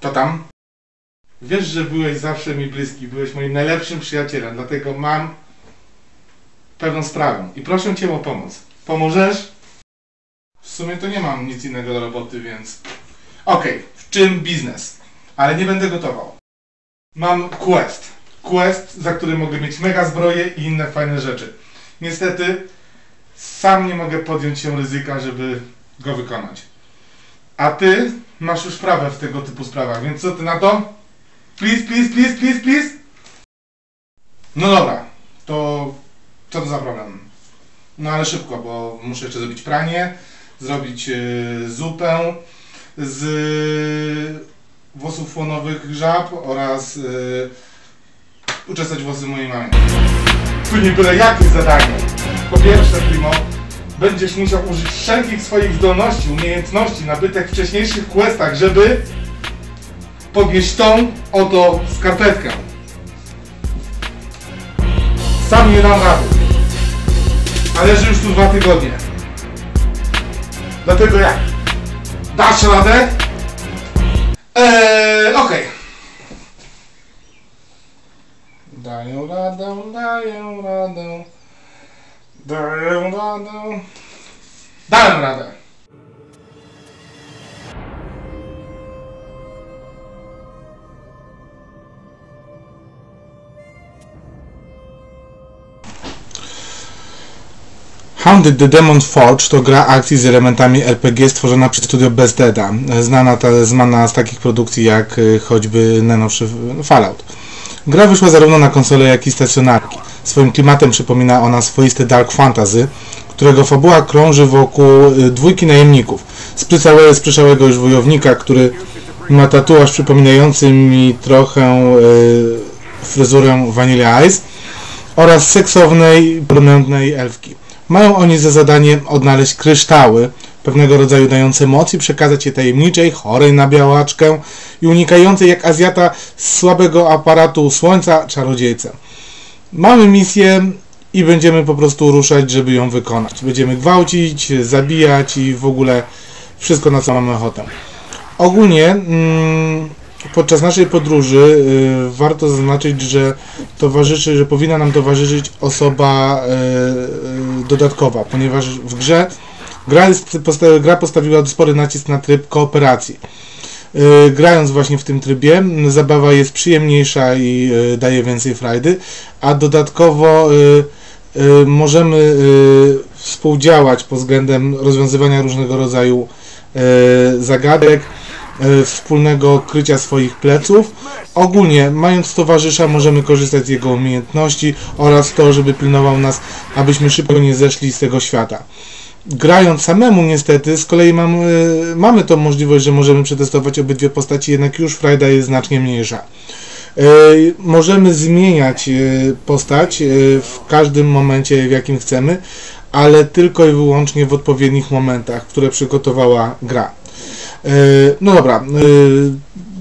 To tam? Wiesz, że byłeś zawsze mi bliski, byłeś moim najlepszym przyjacielem, dlatego mam pewną sprawę i proszę Cię o pomoc. Pomożesz? W sumie to nie mam nic innego do roboty, więc... Okej, w czym biznes? Ale nie będę gotował. Mam quest. Quest, za który mogę mieć mega zbroje i inne fajne rzeczy. Niestety, sam nie mogę podjąć się ryzyka, żeby go wykonać. A ty masz już prawę w tego typu sprawach, więc co ty na to? Please, please, please, please, please? No dobra, to co to za problem? No ale szybko, bo muszę jeszcze zrobić pranie, zrobić e, zupę z włosów słonowych żab oraz e, uczesać włosy mojej mamy. Tu nie byle jakie zadanie. Po pierwsze, Primo, będziesz musiał użyć wszelkich swoich zdolności, umiejętności nabytych w wcześniejszych questach, żeby podnieść tą oto skarpetkę. Sam nie dam rady. A leży już tu dwa tygodnie. Dlatego jak? Dasz radę? Eee, okej. Daję radę, daję radę. Daję radę. Dałem radę. Hounded the Demon Forge to gra akcji z elementami RPG stworzona przez studio Bethesda, znana, ta, znana z takich produkcji jak y, choćby najnowszy Fallout. Gra wyszła zarówno na konsolę, jak i stacjonarki. Swoim klimatem przypomina ona swoiste dark fantasy, którego fabuła krąży wokół y, dwójki najemników. Sprycałego, już wojownika, który ma tatuaż przypominający mi trochę y, fryzurę Vanilla Ice oraz seksownej, prominentnej elfki. Mają oni za zadanie odnaleźć kryształy, pewnego rodzaju dające moc i przekazać je tajemniczej, chorej na białaczkę i unikającej jak Azjata słabego aparatu słońca czarodziejce. Mamy misję i będziemy po prostu ruszać, żeby ją wykonać. Będziemy gwałcić, zabijać i w ogóle wszystko na co mamy ochotę. Ogólnie mm, podczas naszej podróży y, warto zaznaczyć, że towarzyszy, że powinna nam towarzyszyć osoba y, y, dodatkowa, ponieważ w grze gra, jest, gra postawiła spory nacisk na tryb kooperacji. Y, grając właśnie w tym trybie, zabawa jest przyjemniejsza i y, daje więcej frajdy, a dodatkowo y, możemy współdziałać pod względem rozwiązywania różnego rodzaju zagadek, wspólnego krycia swoich pleców. Ogólnie, mając towarzysza, możemy korzystać z jego umiejętności oraz to, żeby pilnował nas, abyśmy szybko nie zeszli z tego świata. Grając samemu niestety, z kolei mam, y, mamy tą możliwość, że możemy przetestować obydwie postaci, jednak już frajda jest znacznie mniejsza. Y, Możemy zmieniać y, postać w każdym momencie, w jakim chcemy, ale tylko i wyłącznie w odpowiednich momentach, które przygotowała gra. No dobra,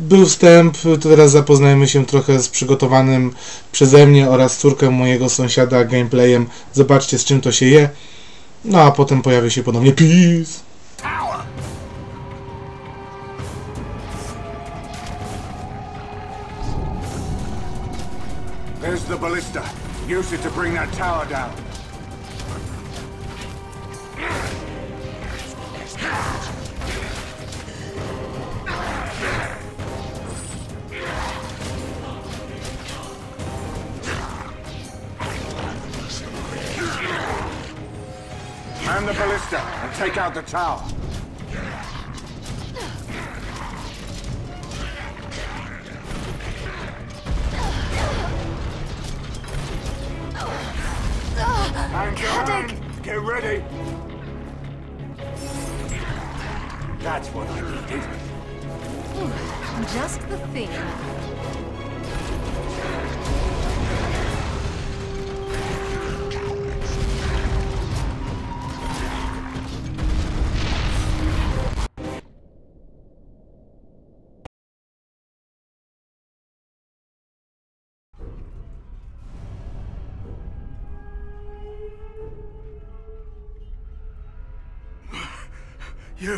był wstęp, to teraz zapoznajmy się trochę z przygotowanym przeze mnie oraz córkę mojego sąsiada gameplayem. Zobaczcie z czym to się je. No a potem pojawi się ponownie Peace. There's the ballista. Use it to bring that tower down. Man the ballista and take out the tower. Headache. Get ready. That's what I needed. Just the thing. You,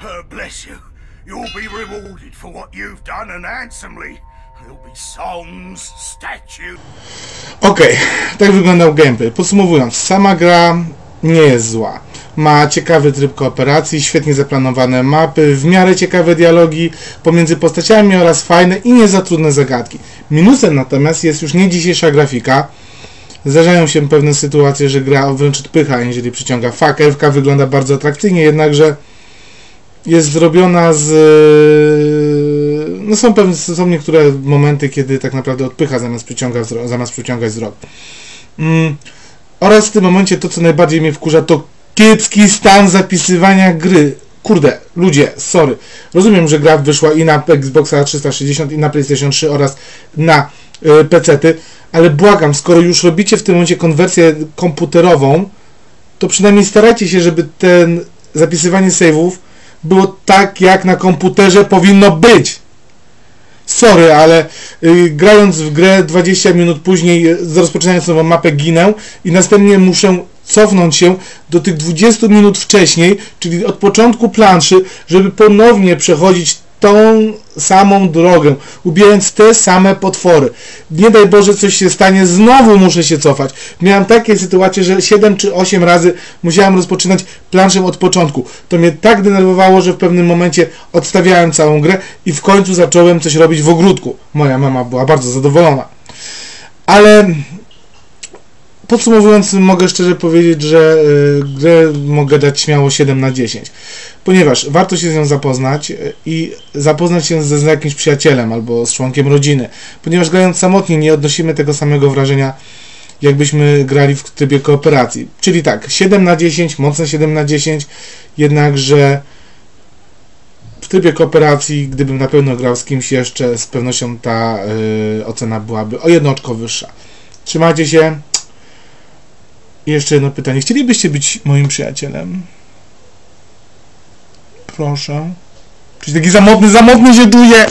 uh, bless you. You'll be rewarded for what you've done and handsomely. There'll be songs, statues. Okej, tak wyglądał gameplay. Podsumowując, sama gra nie jest zła. Ma ciekawy tryb kooperacji, świetnie zaplanowane mapy, w miarę ciekawe dialogi pomiędzy postaciami oraz fajne i nie za trudne zagadki. Minusem natomiast jest już nie dzisiejsza grafika. Zdarzają się pewne sytuacje, że gra wręcz odpycha, jeżeli przyciąga fak. Elfka wygląda bardzo atrakcyjnie, jednakże jest zrobiona z... No są pewne, są niektóre momenty, kiedy tak naprawdę odpycha zamiast, przyciąga zamiast przyciągać wzrok. Mm. Oraz w tym momencie to, co najbardziej mnie wkurza, to kiepski stan zapisywania gry. Kurde, ludzie, sorry. Rozumiem, że gra wyszła i na Xboxa 360, i na PlayStation 3 oraz na y, PC-ty, ale błagam, skoro już robicie w tym momencie konwersję komputerową, to przynajmniej starajcie się, żeby ten zapisywanie save'ów było tak, jak na komputerze powinno być. Sorry, ale y, grając w grę 20 minut później, y, rozpoczynając nową mapę, ginę i następnie muszę cofnąć się do tych 20 minut wcześniej, czyli od początku planszy, żeby ponownie przechodzić tą samą drogę, ubierając te same potwory. Nie daj Boże, coś się stanie, znowu muszę się cofać. Miałem takie sytuacje, że 7 czy 8 razy musiałem rozpoczynać planszę od początku. To mnie tak denerwowało, że w pewnym momencie odstawiałem całą grę i w końcu zacząłem coś robić w ogródku. Moja mama była bardzo zadowolona. Ale Podsumowując, mogę szczerze powiedzieć, że y, grę mogę dać śmiało 7 na 10, ponieważ warto się z nią zapoznać y, i zapoznać się ze, z jakimś przyjacielem albo z członkiem rodziny, ponieważ grając samotnie nie odnosimy tego samego wrażenia, jakbyśmy grali w trybie kooperacji. Czyli tak, 7 na 10, mocne 7 na 10, jednakże w trybie kooperacji, gdybym na pewno grał z kimś jeszcze, z pewnością ta y, ocena byłaby o jedno oczko wyższa. Trzymajcie się. I jeszcze jedno pytanie. Chcielibyście być moim przyjacielem? Proszę. Czyli taki zamotny, zamotny się duje.